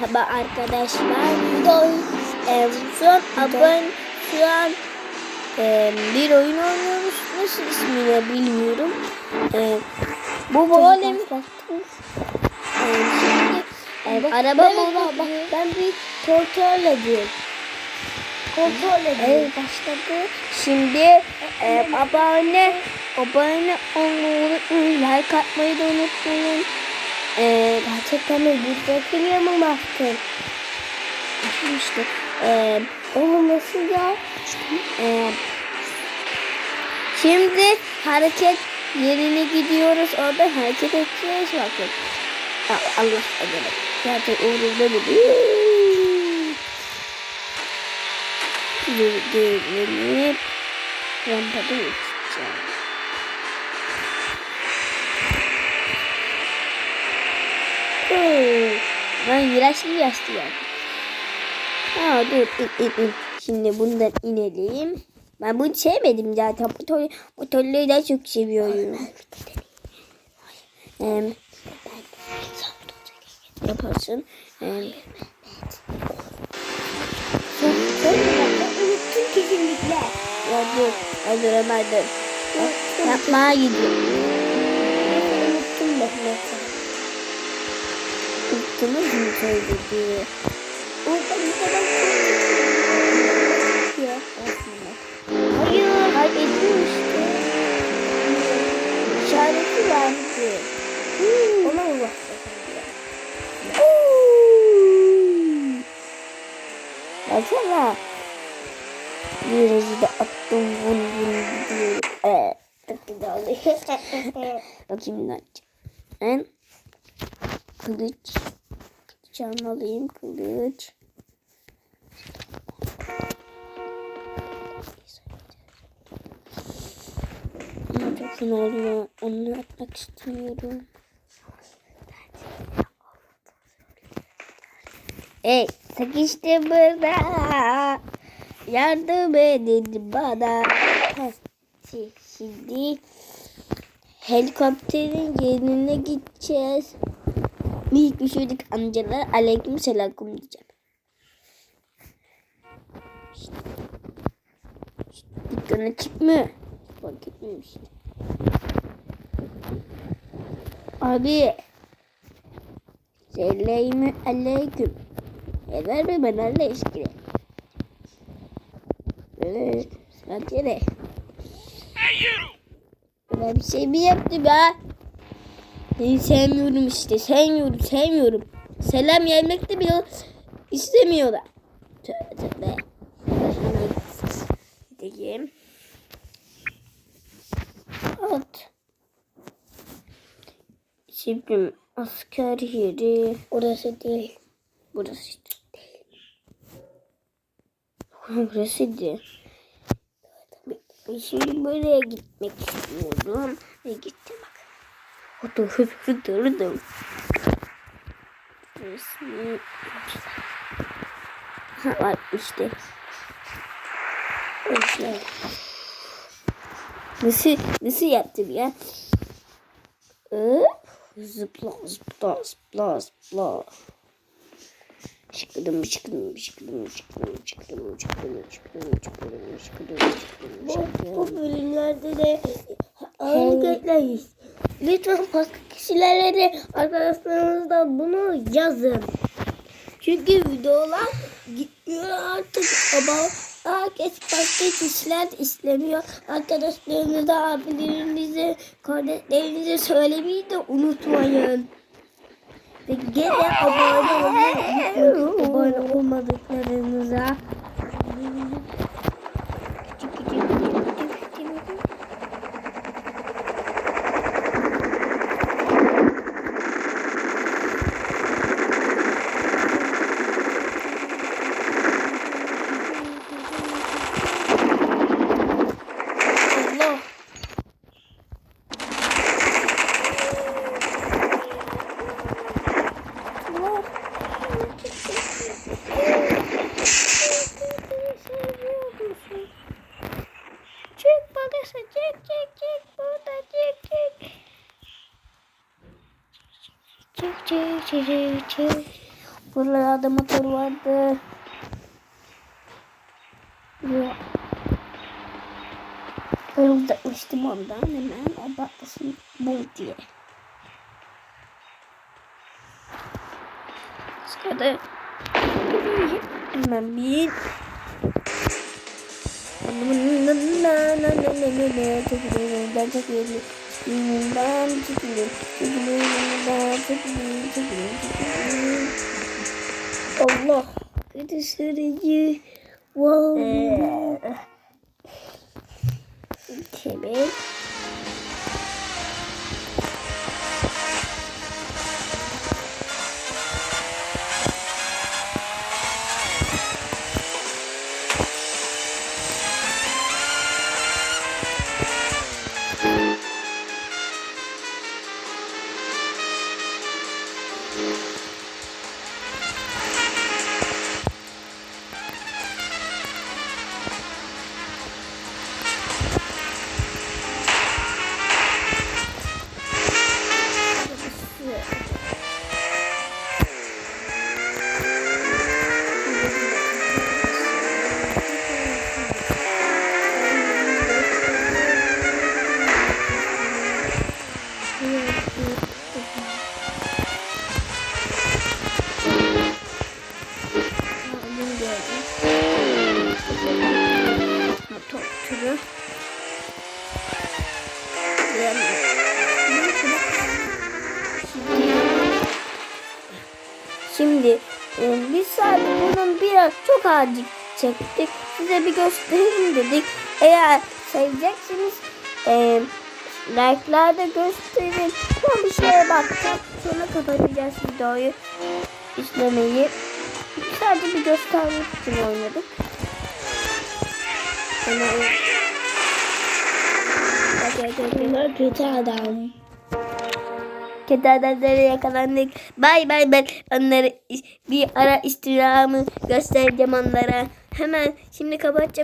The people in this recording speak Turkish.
Merhaba arkadaşlar. Video e, şu an abone şu an e, bir oyun oynuyoruz. Nasıl ismini bilmiyorum. E, bu voley e, şimdi e, araba modu bak ben bir kontrol ediyorum. Kontrol ediyorum. Evet başladı. Şimdi e, abone abone olmayı unutmayın. Like atmayı da unutmayın gerçekten de buzdaki yapamazsın. İşte e, onu nasıl ya? E, şimdi hareket yerine gidiyoruz. Orada hareket edeceğiz. Bakın. Allah adına. Zaten uğrunda mı Düğümlenip rampada uçacağım. Lan viraj gibi yaşlı geldi. Ha dur in, in, in. Şimdi bundan inelim. Ben bunu sevmedim zaten. Motor, motorları daha çok seviyorum. Ee, yaparsın. Ee, Unuttum kesinlikle. Ya dur. Öldüremedim. Yapmaya gidiyorum. Unuttum Mehmet'i. Unuttunuz mu söyledi? Orada bir kadar ya aslında. Hayır. Hayır ediyor işte. İşareti verdi. Hmm. Ona diye. Baksana. Virajı da attım vun vun gidiyor. Evet. Çok. Bakayım ne yapacağım. Ben kılıç can alayım kılıç. Ama çok oluyor. Onu atmak istiyorum. Ey sıkıştı burada. Yardım edin bana. Şimdi helikopterin yerine gideceğiz. İlk üşüdük amcalar aleyküm selam diyeceğim. İşte. İşte Dükkana çıkmıyor. Fark etmiyorum işte. Abi. Selamü aleyküm. Eder mi ben Allah eşkile? Evet. Saat yere. Ben bir şey mi yaptım ya? Sevmiyorum işte. Sevmiyorum, sevmiyorum. Selam gelmek de bile istemiyorlar. Tövbe tövbe. Gideyim. At. Şimdi asker yeri. Orası değil. Burası değil. Burasıydı. Ben Şimdi buraya gitmek istiyorum. Ve gittim durdum. Resmi. Ha var işte. İşte. Nasıl, nasıl yaptım ya? Hop. Zıpla zıpla zıpla zıpla. Çıkıdım çıkıdım çıkıdım çıkıdım çıkıdım çıkıdım çıkıdım çıkıdım çıkıdım Bu, çıkıdım bu bölümlerde de hareketleyiz. Lütfen başka kişilere de arkadaşlarınızdan bunu yazın. Çünkü videolar gitmiyor artık ama herkes başka kişiler istemiyor. Arkadaşlarınıza, abilerinize, kardeşlerinize söylemeyi de unutmayın. Ve gene abone olmayı unutmayın. Abone olmadıklarınıza. içeri içeri. Buralarda motor vardı. Yok. Ben uzaklaştım ondan hemen. O patlasın bum diye. Sıkıda. Hemen bir. Ben çok iyi. Ben. Allah. De sırayı. Wow. Türü. Şimdi e, biz sadece bunun biraz çok azıcık çektik. Size bir göstereyim dedik. Eğer seveceksiniz e, like'larda gösterin. Ben bir şeye bakacağım. Sonra kapatacağız videoyu izlemeyi. Sadece bir göstermek için oynadık. Hemen Bunlar kötü adam. Kötü adamlara yakalandık. Bay bay ben onları bir ara istirhamı göstereceğim onlara. Hemen şimdi kapatacağım.